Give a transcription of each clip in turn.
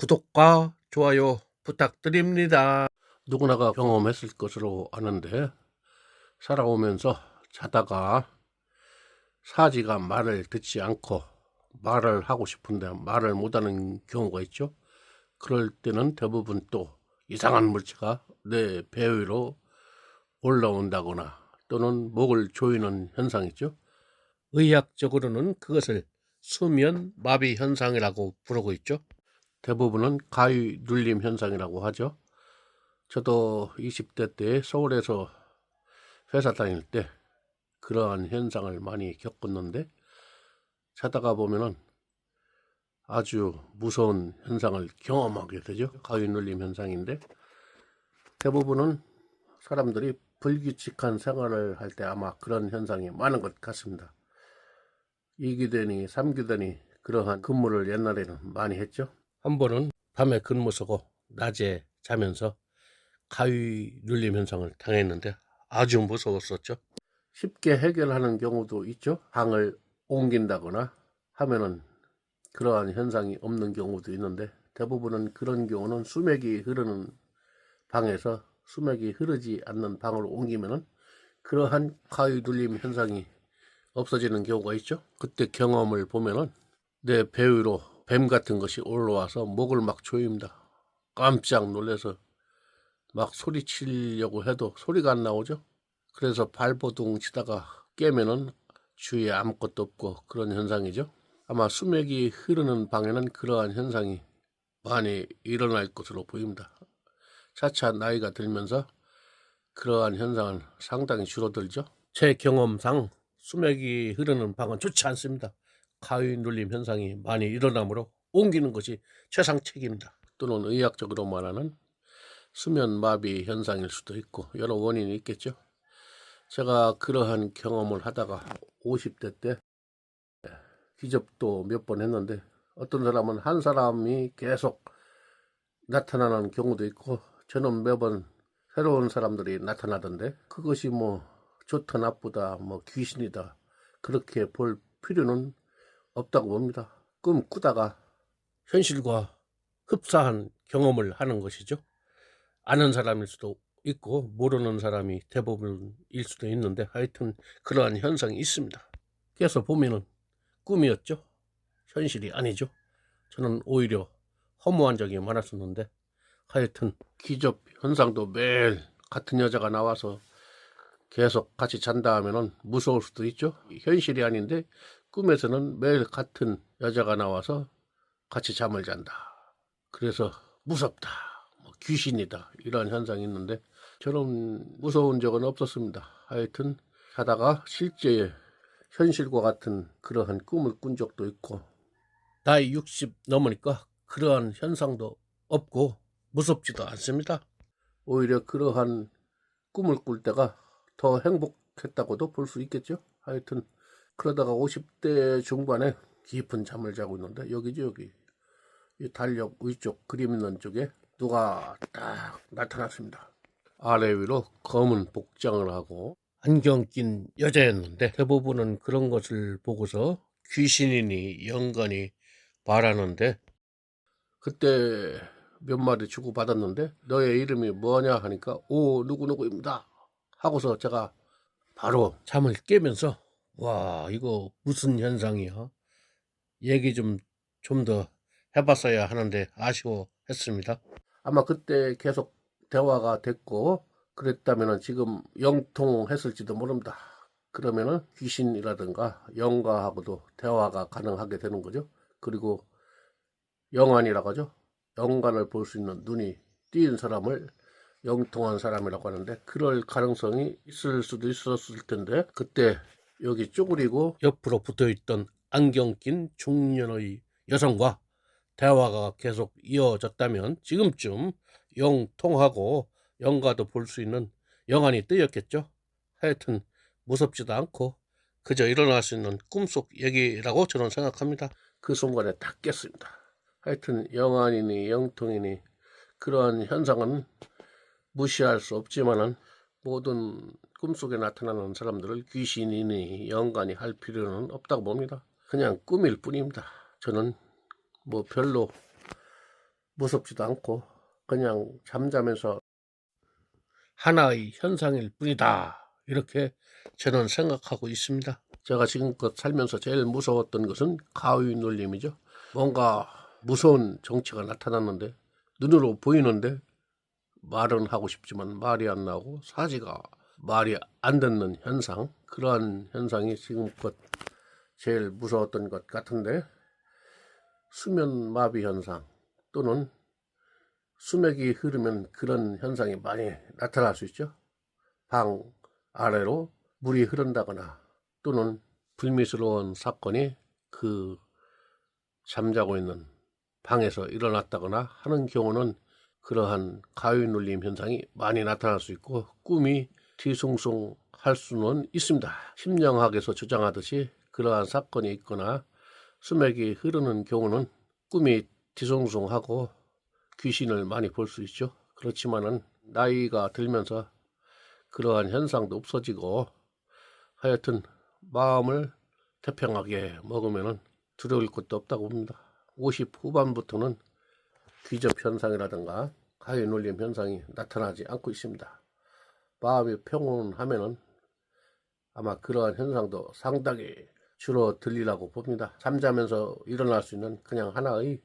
구독과 좋아요 부탁드립니다. 누구나가 경험했을 것으로 아는데 살아오면서 자다가 사지가 말을 듣지 않고 말을 하고 싶은데 말을 못하는 경우가 있죠. 그럴 때는 대부분 또 이상한 물체가 내 배 위로 올라온다거나 또는 목을 조이는 현상이죠. 의학적으로는 그것을 수면 마비 현상이라고 부르고 있죠. 대부분은 가위 눌림 현상이라고 하죠. 저도 20대 때 서울에서 회사 다닐 때 그러한 현상을 많이 겪었는데 자다가 보면은 아주 무서운 현상을 경험하게 되죠. 가위 눌림 현상인데 대부분은 사람들이 불규칙한 생활을 할 때 아마 그런 현상이 많은 것 같습니다. 2규되니 3규되니 그러한 근무를 옛날에는 많이 했죠. 한 번은 밤에 근무 서고 낮에 자면서 가위 눌림 현상을 당했는데 아주 무서웠었죠. 쉽게 해결하는 경우도 있죠. 방을 옮긴다거나 하면은 그러한 현상이 없는 경우도 있는데 대부분은 그런 경우는 수맥이 흐르는 방에서 수맥이 흐르지 않는 방으로 옮기면은 그러한 가위 눌림 현상이 없어지는 경우가 있죠. 그때 경험을 보면은 내배 위로 뱀 같은 것이 올라와서 목을 막 조입니다. 깜짝 놀라서 막 소리치려고 해도 소리가 안 나오죠. 그래서 발버둥 치다가 깨면은 주위에 아무것도 없고 그런 현상이죠. 아마 수맥이 흐르는 방에는 그러한 현상이 많이 일어날 것으로 보입니다. 차차 나이가 들면서 그러한 현상은 상당히 줄어들죠. 제 경험상 수맥이 흐르는 방은 좋지 않습니다. 가위 눌림 현상이 많이 일어나므로 옮기는 것이 최상책입니다. 또는 의학적으로 말하는 수면 마비 현상일 수도 있고 여러 원인이 있겠죠. 제가 그러한 경험을 하다가 50대 때 기접도 몇 번 했는데 어떤 사람은 한 사람이 계속 나타나는 경우도 있고 저는 매번 새로운 사람들이 나타나던데 그것이 뭐 좋다 나쁘다 뭐 귀신이다 그렇게 볼 필요는 없다고 봅니다. 꿈 꾸다가 현실과 흡사한 경험을 하는 것이죠. 아는 사람일 수도 있고 모르는 사람이 대부분일 수도 있는데 하여튼 그러한 현상이 있습니다. 그래서 보면은 꿈이었죠. 현실이 아니죠. 저는 오히려 허무한 적이 많았었는데 하여튼 기접 현상도 매일 같은 여자가 나와서 계속 같이 잔다 하면은 무서울 수도 있죠. 현실이 아닌데 꿈에서는 매일 같은 여자가 나와서 같이 잠을 잔다. 그래서 무섭다. 뭐 귀신이다. 이런 현상이 있는데 저는 무서운 적은 없었습니다. 하여튼 자다가 실제 현실과 같은 그러한 꿈을 꾼 적도 있고 나이 60 넘으니까 그러한 현상도 없고 무섭지도 않습니다. 오히려 그러한 꿈을 꿀 때가 더 행복했다고도 볼 수 있겠죠. 하여튼 그러다가 50대 중반에 깊은 잠을 자고 있는데 여기죠 여기 이 달력 위쪽 그림 있는 쪽에 누가 딱 나타났습니다. 아래 위로 검은 복장을 하고 안경 낀 여자였는데 대부분은 그런 것을 보고서 귀신이니 영간이 말하는데 그때 몇 마디 주고 받았는데 너의 이름이 뭐냐 하니까 오 누구누구입니다 하고서 제가 바로 잠을 깨면서 와 이거 무슨 현상이야? 얘기 좀 좀 더 해봤어야 하는데 아쉬워했습니다. 아마 그때 계속 대화가 됐고 그랬다면 지금 영통했을지도 모릅니다. 그러면은 귀신이라든가 영가하고도 대화가 가능하게 되는 거죠. 그리고 영안이라고 하죠. 영간을 볼 수 있는 눈이 띄인 사람을 영통한 사람이라고 하는데 그럴 가능성이 있을 수도 있었을 텐데 그때 여기 쪼그리고 옆으로 붙어있던 안경 낀 중년의 여성과 대화가 계속 이어졌다면 지금쯤 영통하고 영가도 볼 수 있는 영안이 뜨였겠죠. 하여튼 무섭지도 않고 그저 일어날 수 있는 꿈속 얘기라고 저는 생각합니다. 그 순간에 딱 깼습니다. 하여튼 영안이니 영통이니 그러한 현상은 무시할 수 없지만은 모든 꿈속에 나타나는 사람들을 귀신이니 영간이 할 필요는 없다고 봅니다. 그냥 꿈일 뿐입니다. 저는 뭐 별로 무섭지도 않고 그냥 잠자면서 하나의 현상일 뿐이다. 이렇게 저는 생각하고 있습니다. 제가 지금껏 살면서 제일 무서웠던 것은 가위 눌림이죠. 뭔가 무서운 정치가 나타났는데 눈으로 보이는데 말은 하고 싶지만 말이 안 나오고 사지가 말이 안 듣는 현상 그러한 현상이 지금껏 제일 무서웠던 것 같은데 수면 마비 현상 또는 수맥이 흐르면 그런 현상이 많이 나타날 수 있죠. 방 아래로 물이 흐른다거나 또는 불미스러운 사건이 그 잠자고 있는 방에서 일어났다거나 하는 경우는 그러한 가위 눌림 현상이 많이 나타날 수 있고 꿈이 뒤숭숭 할 수는 있습니다. 심령학에서 주장하듯이 그러한 사건이 있거나 수맥이 흐르는 경우는 꿈이 뒤숭숭하고 귀신을 많이 볼 수 있죠. 그렇지만은 나이가 들면서 그러한 현상도 없어지고 하여튼 마음을 태평하게 먹으면은 두려울 것도 없다고 봅니다. 50 후반부터는 귀접 현상이라든가 가위 눌림 현상이 나타나지 않고 있습니다. 마음이 평온하면은 아마 그러한 현상도 상당히 줄어들리라고 봅니다. 잠자면서 일어날 수 있는 그냥 하나의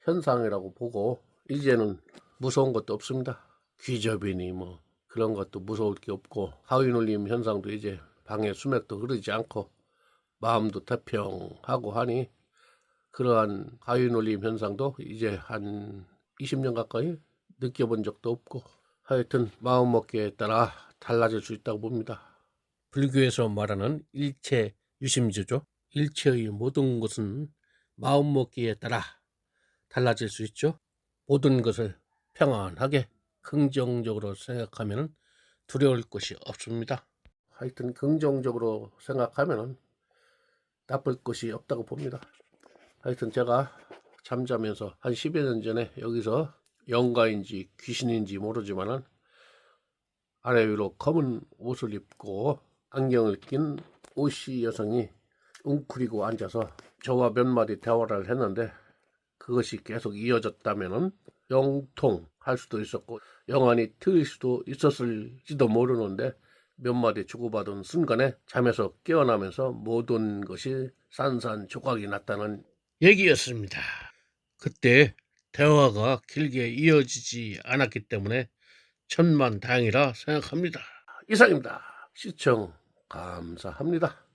현상이라고 보고 이제는 무서운 것도 없습니다. 귀접이니 뭐 그런 것도 무서울 게 없고 하위 눌림 현상도 이제 방에 수맥도 흐르지 않고 마음도 태평하고 하니 그러한 하위 눌림 현상도 이제 한 20년 가까이 느껴본 적도 없고 하여튼 마음먹기에 따라 달라질 수 있다고 봅니다. 불교에서 말하는 일체 유심주죠. 일체의 모든 것은 마음먹기에 따라 달라질 수 있죠. 모든 것을 평안하게 긍정적으로 생각하면 두려울 것이 없습니다. 하여튼 긍정적으로 생각하면 나쁠 것이 없다고 봅니다. 하여튼 제가 잠자면서 한 10여 년 전에 여기서 영가인지 귀신인지 모르지만은 아래 위로 검은 옷을 입고 안경을 낀 오씨 여성이 웅크리고 앉아서 저와 몇 마디 대화를 했는데 그것이 계속 이어졌다면은 영통할 수도 있었고 영안이 트일 수도 있었을지도 모르는데 몇 마디 주고받은 순간에 잠에서 깨어나면서 모든 것이 산산조각이 났다는 얘기였습니다. 그때 대화가 길게 이어지지 않았기 때문에 천만 다행이라 생각합니다. 이상입니다. 시청 감사합니다.